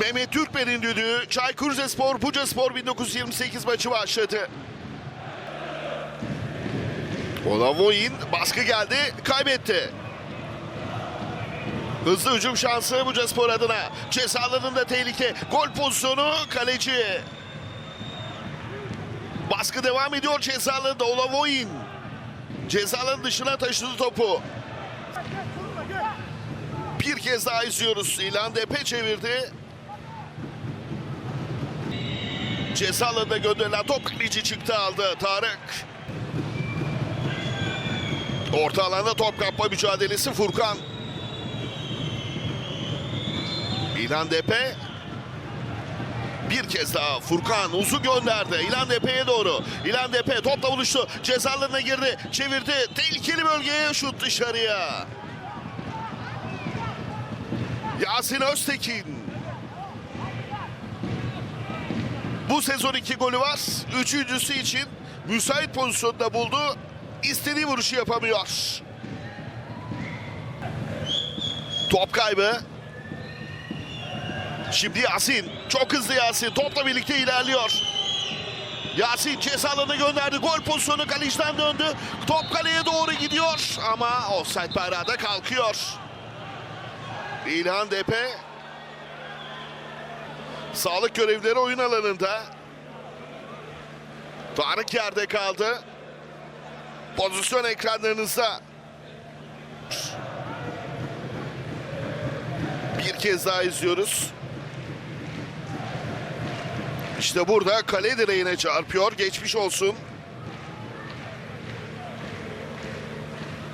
Mehmet Türkmen'in düdüğü Çaykur Rizespor Bucaspor 1928 maçı başladı. Olavoyin baskı geldi, kaybetti. Hızlı hücum şansı Bucaspor adına. Ceza tehlike. Gol pozisyonu kaleci. Baskı devam ediyor ceza alanında Olavoyin. Ceza alanı dışına taşıdı topu. Bir kez daha izliyoruz. İlan Depe çevirdi. Ceza alanına gönderilen top kaleci çıktı aldı Tarık. Orta alanda top kapma mücadelesi Furkan. İlan Depe bir kez daha Furkan uzun gönderdi. İlan Depe'ye doğru. İlan Depe topla buluştu. Cezalarına girdi. Çevirdi. Tehlikeli bölgeye şut dışarıya. Yasin Öztekin. Bu sezon iki golü var. Üçüncüsü için müsait pozisyonda buldu. İstediği vuruşu yapamıyor. Top kaybı. Şimdi Yasin. Çok hızlı Yasin. Topla birlikte ilerliyor. Yasin ceza alanına gönderdi. Gol pozisyonu kaleciden döndü. Top kaleye doğru gidiyor. Ama offside bayrağı da kalkıyor. İlhan Depe. Sağlık görevlileri oyun alanında. Tarık yerde kaldı. Pozisyon ekranlarınızda. Bir kez daha izliyoruz. İşte burada kale direğine çarpıyor. Geçmiş olsun.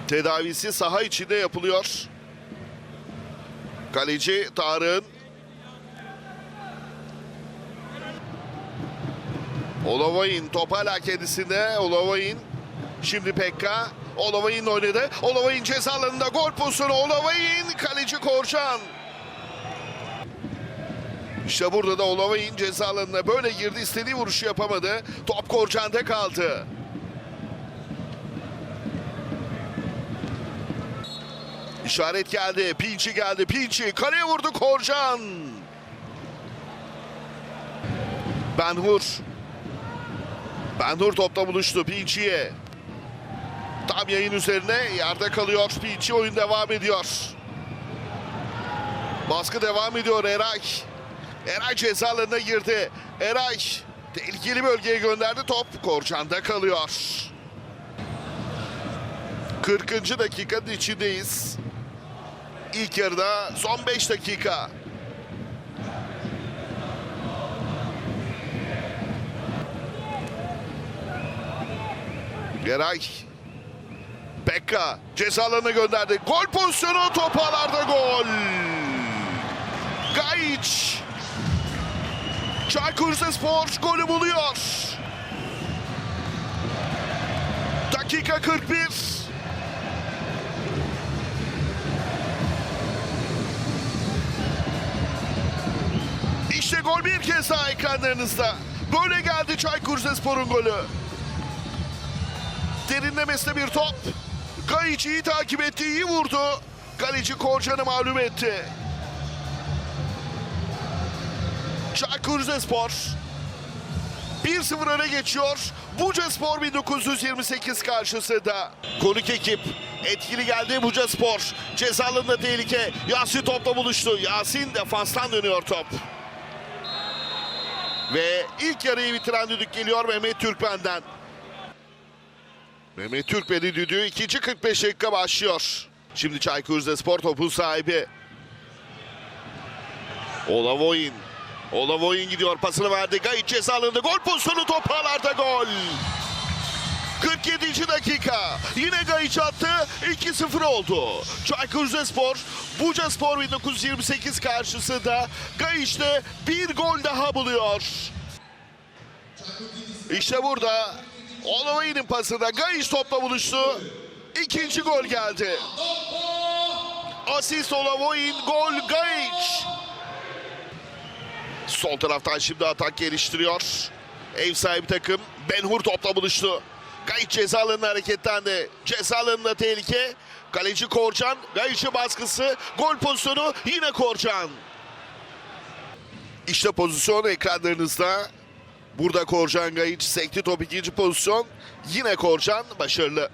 Tedavisi saha içinde yapılıyor. Kaleci Tarık'ın. Olavay'ın top hala kendisinde. Olavay'ın. Şimdi Pekka. Olavay'ın oynadı. Olavay'ın ceza alanında gol pozisyonu. Olavay'ın kaleci Korşan. İşte burada da Olavay'ın ceza böyle girdi. istediği vuruşu yapamadı. Top Korcan'da kaldı. İşaret geldi. Pinçi geldi. Pinçi kaleye vurdu Korcan. Benhur. Benhur topta buluştu Pinçi'ye. Tam yayın üzerine yerde kalıyor. Pinçi oyun devam ediyor. Baskı devam ediyor Eray. Eray ceza alanına girdi. Eray tehlikeli bölgeye gönderdi. Top Korcan'da kalıyor. 40. dakikanın içindeyiz. İlk yarıda son 5 dakika. Geray. Pekka ceza alanına gönderdi. Gol pozisyonu top ağlarda gol. Gayiç. Çaykur Rizespor golü buluyor. Dakika 41. İşte gol bir kez daha ekranlarınızda. Böyle geldi Çaykur Rizespor'un golü. Derinlemesine bir top. Gayiç takip etti, iyi vurdu. Kaleci Korcan'ı mağlup etti. Çaykur Rizespor 1-0 öne geçiyor. Bucaspor 1928 karşısında. Konuk ekip etkili geldi Bucaspor. Cezalında tehlike. Yasin topla buluştu. Yasin defanstan dönüyor top. Ve ilk yarıyı bitiren düdük geliyor Mehmet Türkmen'den. Mehmet Türkmen'in düdüğü ikinci 45 dakika başlıyor. Şimdi Çaykur Rizespor topun sahibi. Olavoyin. Olavoyin gidiyor pasını verdi. Gayet ceza alanında gol pozisyonu top ağlarda gol. 47. dakika. Yine Gayiç attı. 2-0 oldu. Çaykur Rizespor, Bucaspor 1928 karşısında Gayiç'te bir gol daha buluyor. İşte burada Olavoyin'in pasında Gayiç topla buluştu. İkinci gol geldi. Asist Olavoyin, gol Gayiç. Sol taraftan şimdi atak geliştiriyor. Ev sahibi takım Benhur topla buluştu. Gayiç ceza alanına hareketlendi. Ceza tehlike. Kaleci Korcan. Gayiç'in baskısı. Gol pozisyonu yine Korcan. İşte pozisyon ekranlarınızda. Burada Korcan Gayiç sekti top ikinci pozisyon. Yine Korcan başarılı.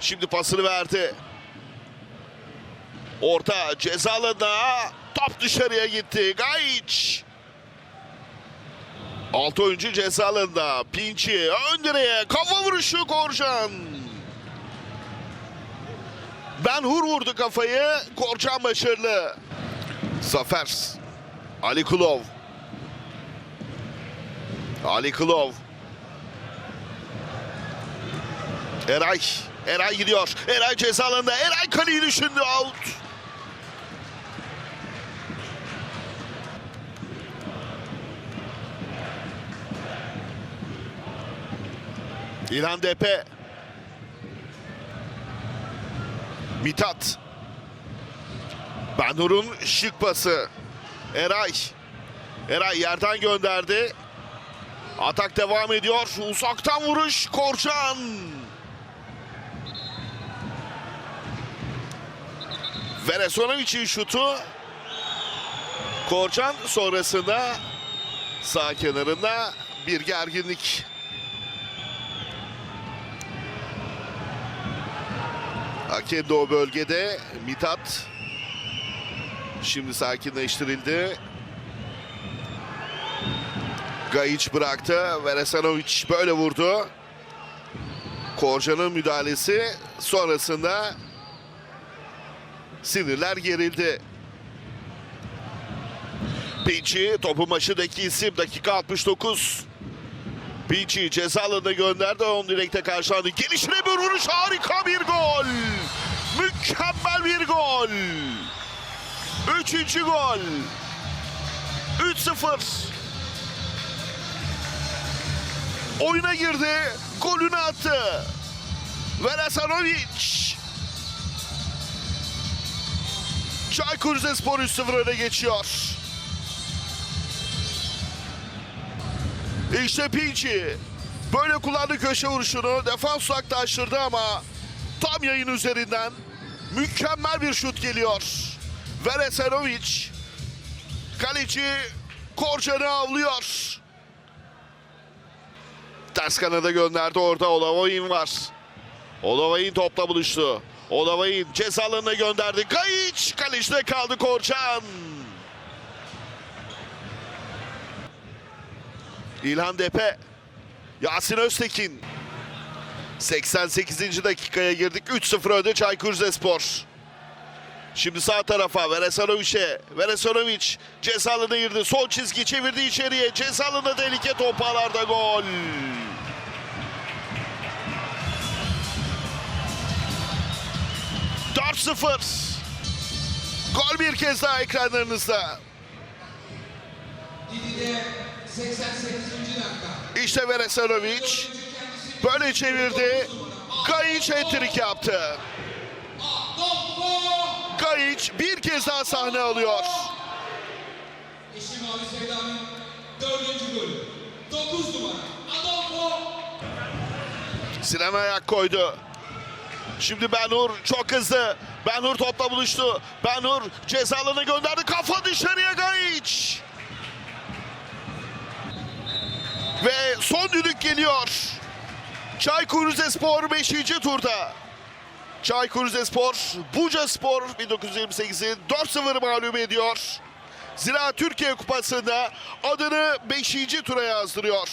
Şimdi pasını verdi. Orta cezalarına top dışarıya gitti. Gayiç. Altı oyuncu cezalarında. Pinçi ön direğe kafa vuruşu Korcan. Ben Hur vurdu kafayı. Korcan başarılı. Zafer. Ali Kulov. Ali Kulov. Eray. Eray gidiyor. Eray ceza. Eray kaleyi düşündü. Out. İlhan Depe. Mithat. Benur'un şık pası. Eray. Eray yerden gönderdi. Atak devam ediyor. Uzaktan vuruş Korcan. Veresonovic'in şutu. Korcan sonrasında sağ kenarında bir gerginlik. Hakem de o bölgede Mithat şimdi sakinleştirildi. Gayiç bıraktı. Veresanovic böyle vurdu. Korcan'ın müdahalesi sonrasında sinirler gerildi. Pinci topun başındaki isim dakika 69. Pinci ceza gönderdi. On direkte karşılandı. Gelişine bir vuruş harika bir gol. Mükemmel bir gol. Üçüncü gol. 3-0. Oyuna girdi. Golünü attı. Velasanovic. Çaykur Rizespor 3-0 öne geçiyor. İşte Pinci. Böyle kullandı köşe vuruşunu. Defans uzaklaştırdı ama tam yayın üzerinden mükemmel bir şut geliyor. Veresanovic kaleci Korcan'ı avlıyor. Ters kanada gönderdi orada Olavoyin var. Olavoyin topla buluştu. Olavoyin ceza gönderdi. Gayiç kalecide kaldı Korcan. İlhan Depe. Yasin Öztekin. 88. dakikaya girdik. 3-0 önde Çaykur Rizespor. Şimdi sağ tarafa Veresanovic'e. Veresanovic ceza alanına girdi. Sol çizgi çevirdi içeriye. Ceza alanına tehlike topalarda gol. Dört sıfır. Gol bir kez daha ekranlarınızda. Didide 88. dakika. İşte Veresanovic böyle çevirdi. Gayiç hat-trick yaptı. Gayiç bir kez daha sahne alıyor. Eşi Mavi dördüncü golü. 9 numara. Adolfo Sinan ayak koydu. Şimdi Benhur çok hızlı. Benhur topla buluştu. Benhur ceza alanına gönderdi. Kafa dışarıya Gayiç. Ve son düdük geliyor. Çaykur Rizespor 5. turda. Çaykur Rizespor, Buca Spor 1928'i 4-0 mağlup ediyor. Zira Türkiye Kupası'nda adını 5. tura yazdırıyor.